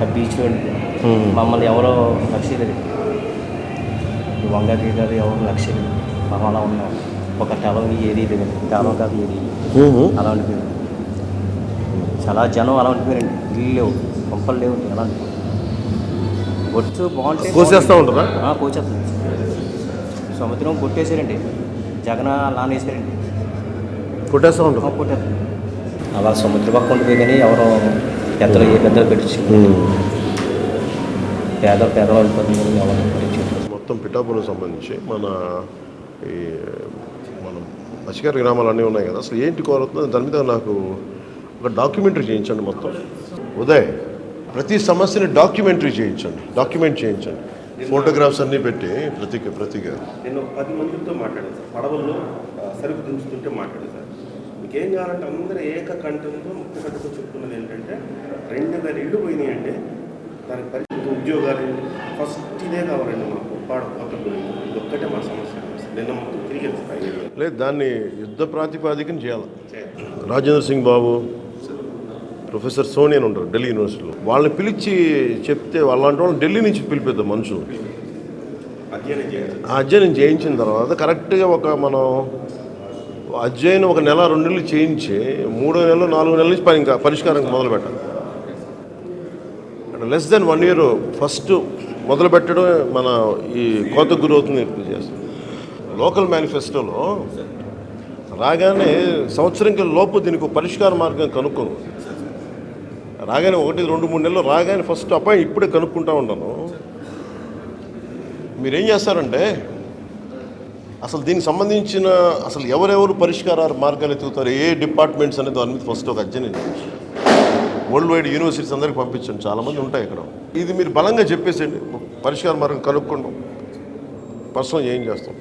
ఆ బీచ్లో మమ్మల్ని ఎవరో లక్ష్య లేదు వంగకి కాదు ఎవరు లక్ష్య లేదు మనం అలా ఉన్నాం. ఒక టలం ఏది ఇది టలం కాదు ఏది అలా ఉండిపోయింది. చాలా జనం అలా ఉండిపోయారండి. ఇల్లు లేవు. పంపలు లేవు. అలా ఉండిపోయింది బాగుంటే కోసేస్తా ఉంటారా? ఆ, కోసేస్తుంది సముద్రం కొట్టేశారండి. జగన్ లాన్ వేసారండి. కొట్టేస్తా ఉంటారు కొట్టేస్తారు అలా సముద్ర పక్క ఉండిపోయి కానీ ఎవరో పెద్దలు ఏ పెద్దలు కానీ ఎవరు పెట్టించు మొత్తం పిఠాపురం సంబంధించి మన ఈ మన మత్స్యకార గ్రామాలు అన్నీ ఉన్నాయి కదా. అసలు ఏంటి కోరుతుందో దాని మీద నాకు ఒక డాక్యుమెంటరీ చేయించండి మొత్తం. ఉదయ్ ప్రతి సమస్యని డాక్యుమెంటరీ చేయించండి. డాక్యుమెంట్ చేయించండి. ఫోటోగ్రాఫ్స్ అన్నీ పెట్టి ప్రతి ప్రతిగా. నేను పది మందితో మాట్లాడాను సార్. పడవల్లో సరుకు దించుతుంటే మాట్లాడాను సార్. మీకేం కావాలంటే అందరూ ఏక కంఠంతో ముక్త కంఠంతో చెప్తున్నది ఏంటంటే రెండు వేల ఇళ్ళు పోయినాయి అంటే దానికి పరిస్థితి ఉద్యోగాలు ఫస్ట్ ఇదే కావాలండి మాకు పాడ ఇది ఒక్కటే మా సమస్య. నిన్న మొత్తం తిరిగి. లేదు దాన్ని యుద్ధ ప్రాతిపాదికన చేయాలి. రాజేంద్ర సింగ్ బాబు ప్రొఫెసర్ సోని అని ఉంటారు ఢిల్లీ యూనివర్సిటీలో. వాళ్ళని పిలిచి చెప్తే అలాంటి వాళ్ళని ఢిల్లీ నుంచి పిలిపిద్దాం మనుషులు. అధ్యయనం చేయించిన తర్వాత కరెక్ట్గా ఒక మనం అధ్యయనం ఒక నెల రెండు నెలలు చేయించి మూడో నెలలు నాలుగో నెలల నుంచి పని ఇంకా పరిష్కారం మొదలు పెట్టాలి. Less than one year first మొదలు పెట్టడం మన ఈ కోత గురవుతుంది చేస్తాం లోకల్ మేనిఫెస్టోలో రాగానే సంవత్సరంకి లోపు దీనికి పరిష్కార మార్గం కనుక్కోను. రాగానే ఒకటి రెండు మూడు నెలలు రాగానే ఫస్ట్ అపాయింట్ ఇప్పుడే కనుక్కుంటా ఉన్నాను మీరేం చేస్తారంటే అసలు దీనికి సంబంధించిన అసలు ఎవరెవరు పరిష్కార మార్గాలు ఎత్తుకుతారు ఏ డిపార్ట్మెంట్స్ అనేది దాని మీద ఫస్ట్ ఒక అధ్యయనం వరల్డ్ వైడ్ యూనివర్సిటీస్ అందరికి పంపించండి చాలామంది ఉంటాయి ఇక్కడ. ఇది మీరు బలంగా చెప్పేసేయండి పరిష్కార మార్గం కనుక్కుంటాం ప్రస్తుతం ఏం చేస్తాం?